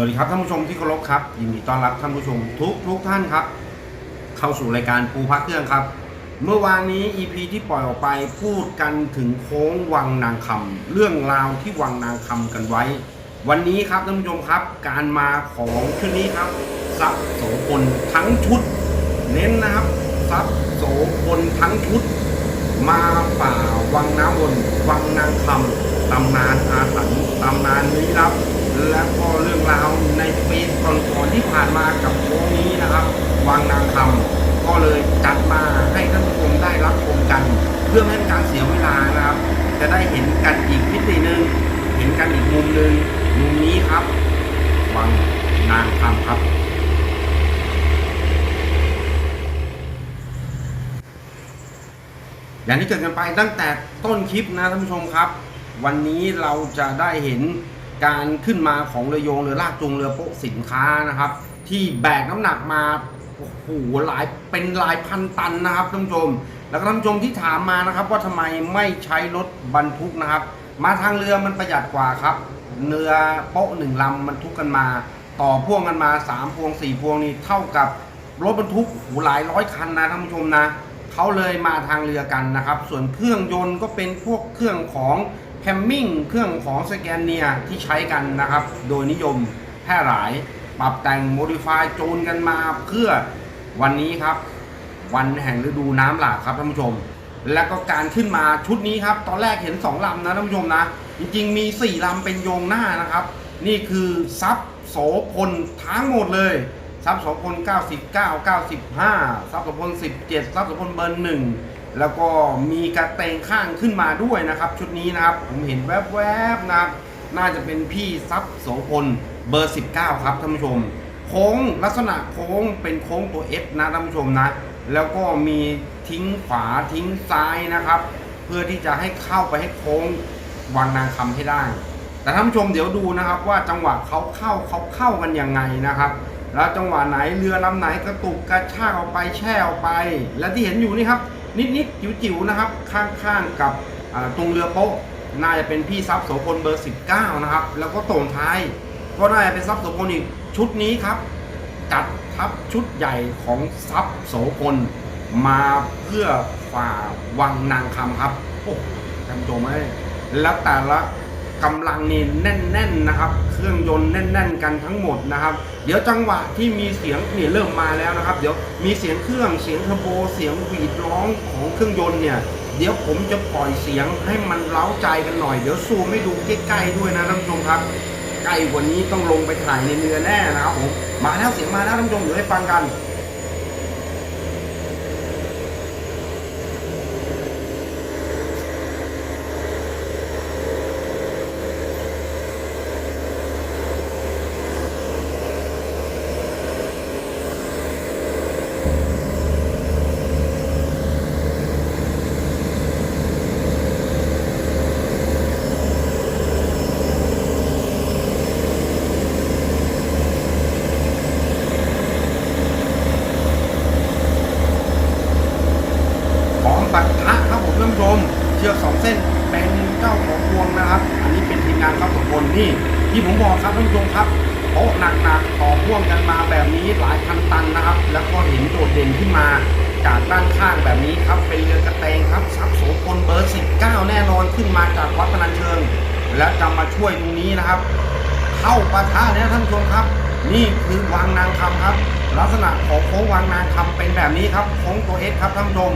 วัสดีครับท่านผู้ชมที่เคารพครับยินดีต้อนรับท่านผู้ชมทุกทุกท่านครับ เข้าสู่รายการปูพักเครื่องครับ เมื่อวานนี้ EP ที่ปล่อยออกไปพูดกันถึงโค้งวังนางคำเรื่องราวที่วังนางคำกันไว้ วันนี้ครับท่านผู้ชมครับ การมาของชุดนี้ครับทรัพย์โสพลทั้งชุด เน้นนะครับทรัพย์โสพลทั้งชุด มาป่าวังน้ำวนวังนางคำตำนานอาถรรพ์ตำนานลี้ลับ และก็เรื่องราวในปีก่อนๆที่ผ่านมากับโค้งนี้นะครับ วังนางคำก็เลยจัดมาให้ท่านผู้ชมได้รับชมกัน เพื่อไม่ให้การเสียเวลานะครับ จะได้เห็นกันอีกมิติหนึ่งเห็นกันอีกมุมหนึ่งมุมนี้ครับ วังนางคำครับอย่างที่เกิดกันไปตั้งแต่ต้นคลิปนะท่านผู้ชมครับ วันนี้เราจะได้เห็น การขึ้นมาของเรือโยงเรือลากจูงเรือโป๊ะสินค้านะครับ ที่แบกน้ำหนักมาโอ้โหหลายเป็นหลายพันตันนะครับท่านผู้ชม แล้วก็ท่านผู้ชมที่ถามมานะครับ ว่าทำไมไม่ใช้รถบรรทุกนะครับ มาทางเรือมันประหยัดกว่าครับเรือโป๊ะหนึ่งลำมันทุกกันมา ต่อพ่วงกันมาสามพวงสี่พวงนี่เท่ากับรถบรรทุกโอ้โหหลายร้อยคันนะท่านผู้ชมนะเขาเลยมาทางเรือกันนะครับ ส่วนเครื่องยนต์ก็เป็นพวกเครื่องของ แฮมมิ่งเครื่องของสแกนเนียที่ใช้กันนะครับ โดยนิยมแพร่หลาย ปรับแต่งโมดิฟายจูนกันมาเพื่อวันนี้ครับ วันแห่งฤดูน้ำหลากครับท่านผู้ชม แล้วก็การขึ้นมาชุดนี้ครับ ตอนแรกเห็น 2ลำนะท่านผู้ชมนะ จริงๆมี 4ลำเป็นโยงหน้านะครับ นี่คือซับโสพลทั้งหมดเลยซับโสพล99 95ซับโสพล17ซับโสพลเบอร์หนึ่ง แล้วก็มีกระเตงข้างขึ้นมาด้วยนะครับ ชุดนี้นะครับ ผมเห็นแวบๆนะครับ น่าจะเป็นพี่ซับโสพลเบอร์ 19 ครับท่านผู้ชม โค้งลักษณะโค้งเป็นโค้งตัว F นะท่านผู้ชมนะ แล้วก็มีทิ้งขวาทิ้งซ้ายนะครับ เพื่อที่จะให้เข้าไปให้โค้งวังนางคำให้ได้ แต่ท่านผู้ชมเดี๋ยวดูนะครับ ว่าจังหวะเขาเข้าเขาเข้ากันยังไงนะครับแล้วจังหวะไหนเรือลำไหนกระตุกกระชากออกไปแช่ออกไป และที่เห็นอยู่นี่ครับ นิดๆจิ๋วๆนะครับ ข้างๆกับตรงเรือโป๊ะน่าจะเป็นพี่ซับโสพลเบอร์ 19 นะครับ แล้วก็ตรงท้าย ก็น่าจะเป็นซับโสพลอีกชุดนี้ครับ จัดทัพชุดใหญ่ของซับโสพลมาเพื่อฝ่าวังนางคำครับ โอ้ท่านผู้ชมเอ้แล้วแต่ละ กำลังนี่แน่นๆนะครับ เครื่องยนต์แน่น ๆ กันทั้งหมดนะครับ เดี๋ยวจังหวะที่มีเสียงนี่เริ่มมาแล้วนะครับ เดี๋ยวมีเสียงเครื่องเสียงเทอร์โบเสียงหวีดร้องของเครื่องยนต์เนี่ยเดี๋ยวผมจะปล่อยเสียงให้มันเล้าใจกันหน่อย เดี๋ยวซูมให้ดูใกล้ๆด้วยนะท่านผู้ชมครับใกล้กว่านี้ต้องลงไปถ่ายในเรือแน่นะครับผมมาแล้วเสียงมาแล้วท่านผู้ชมเดี๋ยวให้ฟังกัน ของปัทะครับผมท่านผู้ชม เชือกสองเส้นเป็นเจ้าของพวงนะครับ อันนี้เป็นทีมงานครับทุกคนนี่ที่ผมบอกครับท่านผู้ชมครับโต๊ะหนักๆต่อพ่วงกันมาแบบนี้หลายพันตันนะครับ แล้วก็เห็นโดดเด่นขึ้นมาจากด้านข้างแบบนี้ครับเป็นเรือกระเตงครับซับโสพลเบอร์19 แน่นอนขึ้นมาจากวัดพนัญเชิง และจะมาช่วยตรงนี้นะครับ เข้าปะทะเนี่ยท่านผู้ชมครับ นี่คือวังนางคำครับ ลักษณะของโค้งวังนางคำเป็นแบบนี้ครับโค้งตัวเอสครับท่านผู้ชม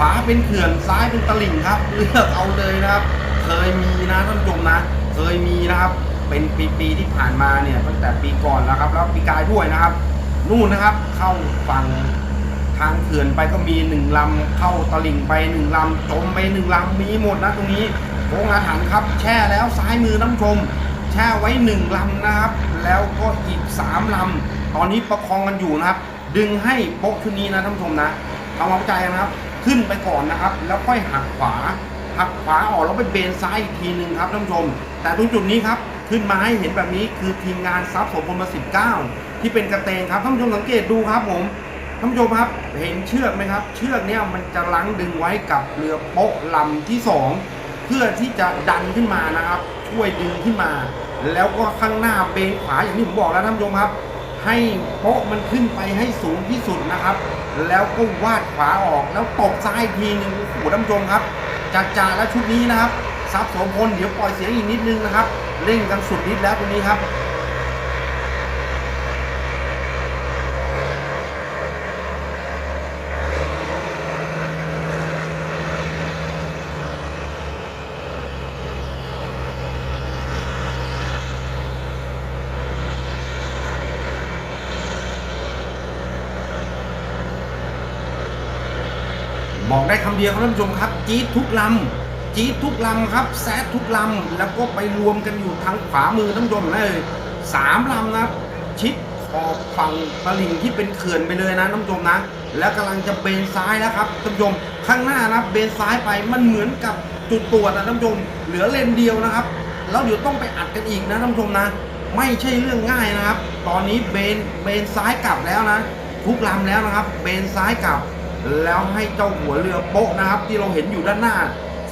วาเป็นเขื่อนซ้ายเป็นตลิ่งครับ เลือกเอาเลยนะครับ เคยมีนะท่านผู้ชมนะ เคยมีนะครับเป็นปีๆที่ผ่านมาเนี่ยตั้งแต่ปีก่อนแล้วครับแล้วปีกายด้วยนะครับ นู่นนะครับเข้าฝั่งทางเขื่อนไปก็มีหนึ่งลำเข้าตลิ่งไปหนึ่งลำจมไปหนึ่งลำมีหมดนะตรงนี้โค้งอาถรรพ์ครับ แช่แล้วซ้ายมือนผู้ชม แช่ไว้หนึ่งลำนะครับ แล้วก็อีกสามลำตอนนี้ประคองกันอยู่นะครับ ดึงให้โป๊ะชุดนี้นะท่านผู้ชมนะทำความเข้าใจนะครับ ขึ้นไปก่อนนะครับ แล้วค่อยหักขวา หักขวาออกแล้วไปเบนซ้ายอีกทีหนึ่งครับท่านผู้ชม แต่ตรงจุดนี้ครับขึ้นมาให้เห็นแบบนี้คือทีมงานซับโสพลมา19ที่เป็นกระเตงครับท่านผู้ชมสังเกตดูครับผมท่านผู้ชมครับเห็นเชือกไหมครับ เชือกเนี่ยมันจะลังดึงไว้กับเรือโป๊ะลำที่สองเพื่อที่จะดันขึ้นมานะครับ ช่วยดึงขึ้นมา แล้วก็ข้างหน้าเบนขวาอย่างที่ผมบอกแล้วท่านผู้ชมครับ ให้โป๊ะมันขึ้นไปให้สูงที่สุดนะครับ แล้วก็วาดขวาออกแล้วตกซ้ายทีหนึ่งโอ้โหท่านผู้ชมครับจากจ่าและชุดนี้นะครับซับสมพลเดี๋ยวปล่อยเสียงอีกนิดนึงนะครับเร่งกันสุดนิดแล้วตรงนี้ครับ บอกได้คำเดียวครับท่านผู้ชมครับจี๊ดทุกลำจี๊ดทุกลำครับแซดทุกลำแล้วก็ไปรวมกันอยู่ทางขวามือท่านผู้ชมเลยสามลำนะครับชิดขอบฝั่งตลิ่งที่เป็นเขื่อนไปเลยนะท่านผู้ชมนะ แล้วกำลังจะเบนซ้ายแล้วครับท่านผู้ชมข้างหน้านะเบนซ้ายไปมันเหมือนกับจุดตรวจนะท่านผู้ชมเหลือเลนเดียวนะครับแล้วเดี๋ยวต้องไปอัดกันอีกนะท่านผู้ชมนะ ไม่ใช่เรื่องง่ายนะครับ ตอนนี้เบนเบนซ้ายกลับแล้วนะ ทุกลำแล้วนะครับ เบนซ้ายกลับ แล้วให้เจ้าหัวเรือโป๊ะนะครับ ที่เราเห็นอยู่ด้านหน้า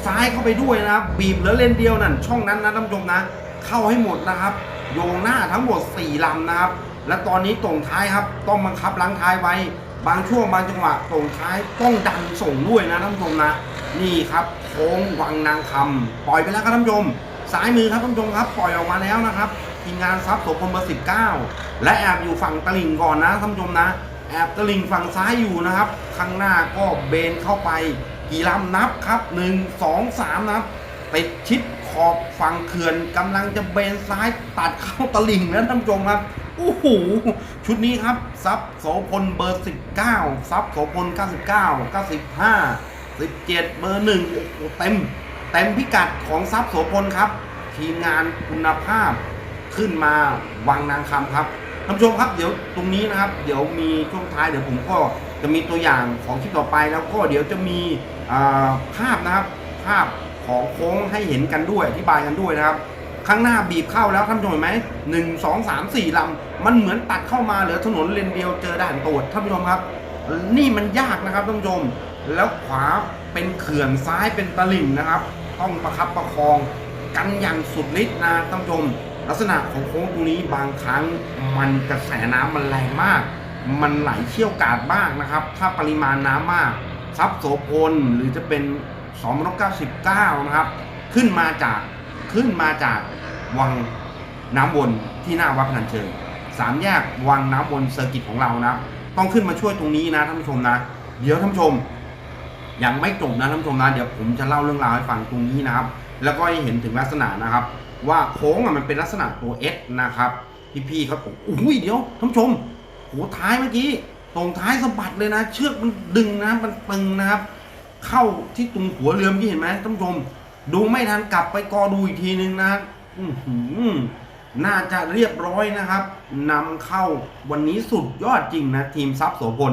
ซ้ายเข้าไปด้วยนะครับ บีบเหลือเลนเดียวนั่นช่องนั้นนะท่านผู้ชมนะ เข้าให้หมดนะครับ โยงหน้าทั้งหมด4ลำนะครับ และตอนนี้ตรงท้ายครับ ต้องบังคับล้างท้ายไว้ บางช่วงบางจังหวะตรงท้ายต้องดันส่งด้วยนะท่านผู้ชมนะนี่ครับโค้งวังนางคำปล่อยไปแล้วครับท่านผู้ชมซ้ายมือครับท่านผู้ชมครับ ปล่อยออกมาแล้วนะครับทีมงานซับโสพลเบอร์19และแอบอยู่ฝั่งตลิ่งก่อนนะท่านผู้ชมนะ แอบตะลิงฝั่งซ้ายอยู่นะครับ ข้างหน้าก็เบนเข้าไป กี่ลำนับครับ 1 2 3นะครับติดชิดขอบฝั่งเขื่อนกำลังจะเบนซ้ายตัดเข้าตะลิ่งนะท่านผู้ชมครับโอ้โหชุดนี้ครับซับโสพลเบอร์ 19ซับโสพล 99 95 17 เบอร์หนึ่งโอ้โหเต็มเต็มพิกัดของซับโสพลครับ ทีมงานคุณภาพขึ้นมาวังนางคำครับ ท่านผู้ชมครับเดี๋ยวตรงนี้นะครับ เดี๋ยวมีช่วงท้ายเดี๋ยวผมก็จะมีตัวอย่างของคลิปต่อไป แล้วก็เดี๋ยวจะมีภาพนะครับ ภาพของโค้งให้เห็นกันด้วยอธิบายกันด้วยนะครับ ข้างหน้าบีบเข้าแล้วท่านผู้ชมเห็นไหมหนึ่งสองสามสี่ลำมันเหมือนตัดเข้ามาเหลือถนนเลนเดียวเจอด่านตรวจท่านผู้ชมครับ นี่มันยากนะครับท่านผู้ชมแล้วขวาเป็นเขื่อนซ้ายเป็นตลิ่งนะครับ ต้องประคับประคองกันอย่างสุดฤทธิ์นะท่านผู้ชม ลักษณะของโค้งตรงนี้บางครั้งมันกระแสน้ำมันแรงมาก มันไหลเชี่ยวกาดมากนะครับ ถ้าปริมาณน้ำมากซับโสพลหรือจะเป็น2 99นะครับ ขึ้นมาจากขึ้นมาจากวังน้ำวนที่หน้าวัดพนัญเชิงสามแยกวังน้ำวนเซอร์กิตของเรานะต้องขึ้นมาช่วยตรงนี้นะท่านผู้ชมนะ เดี๋ยวท่านผู้ชมยังไม่จบนะท่านผู้ชมนะเดี๋ยวผมจะเล่าเรื่องราวให้ฟังตรงนี้นะครับ แล้วก็ให้เห็นถึงลักษณะนะครับ ว่าโค้งอะมันเป็นลักษณะตัว S นะครับพี่ๆเขาบอกอุ้ยเดี๋ยวท่านชมโหท้ายเมื่อกี้ตรงท้ายสะบัดเลยนะ เชือกมันดึงนะมันตึงนะครับ เข้าที่ตรงหัวเรือเมื่อกี้เห็นไหมท่านชม ดูไม่ทันกลับไปกอดูอีกทีนึงนะอื้อหือน่าจะเรียบร้อยนะครับนำเข้าวันนี้สุดยอดจริงนะ ทีมซับโสพล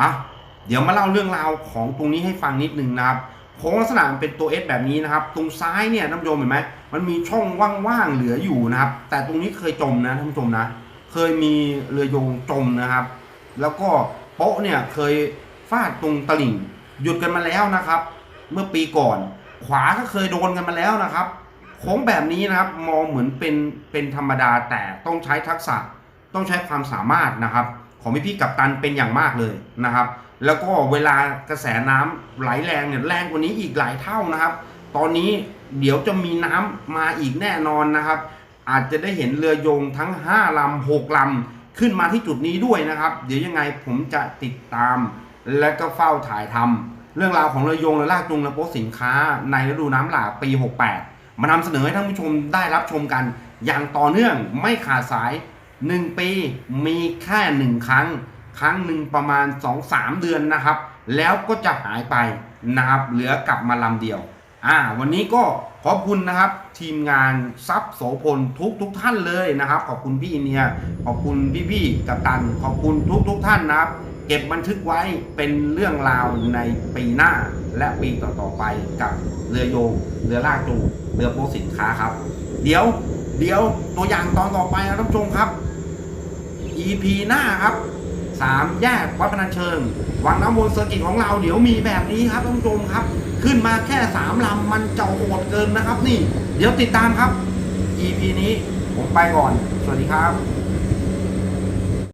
อะเดี๋ยวมาเล่าเรื่องราวของตรงนี้ให้ฟังนิดนึงนะครับ โค้งลักษณะมันเป็นตัว S แบบนี้นะครับ ตรงซ้ายเนี่ยท่านผู้ชมเห็นไหมมันมีช่องว่างๆเหลืออยู่นะครับ แต่ตรงนี้เคยจมนะท่านผู้ชมนะ เคยมีเรือยงจมนะครับ แล้วก็โป๊ะเนี่ยเคยฟาดตรงตลิ่ง หยุดกันมาแล้วนะครับ เมื่อปีก่อน ขวาก็เคยโดนกันมาแล้วนะครับ โค้งแบบนี้นะครับมองเหมือนเป็นเป็นธรรมดาแต่ต้องใช้ทักษะต้องใช้ความสามารถนะครับ ของพี่พี่กัปตันเป็นอย่างมากเลยนะครับ แล้วก็เวลากระแสน้ำไหลแรงเนี่ยแรงกว่านี้อีกหลายเท่านะครับ ตอนนี้เดี๋ยวจะมีน้ำมาอีกแน่นอนนะครับ อาจจะได้เห็นเรือโยงทั้ง 5ลำ6ลำขึ้นมาที่จุดนี้ด้วยนะครับ เดี๋ยวยังไงผมจะติดตาม และก็เฝ้าถ่ายทำเรื่องราวของเรือโยงเรือลากจูงและโป๊สินค้า ในฤดูน้ำหลากปี 68 มานำเสนอให้ท่านผู้ชมได้รับชมกัน อย่างต่อเนื่องไม่ขาดสาย 1 ปีมีแค่1ครั้ง ครั้งหนึ่งประมาณ 2-3 เดือนนะครับ แล้วก็จะหายไปนะครับ เหลือกลับมาลำเดียวอ่าวันนี้ก็ขอบคุณนะครับ ทีมงานซับโสพลทุกทุกท่านเลยนะครับ ขอบคุณพี่เนียขอบคุณพี่พี่ๆกัปตัน ขอบคุณทุกทุกท่านนะครับ เก็บบันทึกไว้เป็นเรื่องราวในปีหน้าและปีต่อๆไปกับเรือโยงเรือลากจูเรือโป๊สินค้าครับ เดี๋ยวเดี๋ยวตัวอย่างตอนต่อไปนะท่านผู้ชมครับ EP หน้าครับ สามแยกวัดพนัญเชิง วังน้ำวนเซอร์กิตของเราเดี๋ยวมีแบบนี้ครับท่านผู้ชมครับ ขึ้นมาแค่สามลำมันจะโหดเกินนะครับ นี่ เดี๋ยวติดตามครับ EP นี้ผมไปก่อน สวัสดีครับ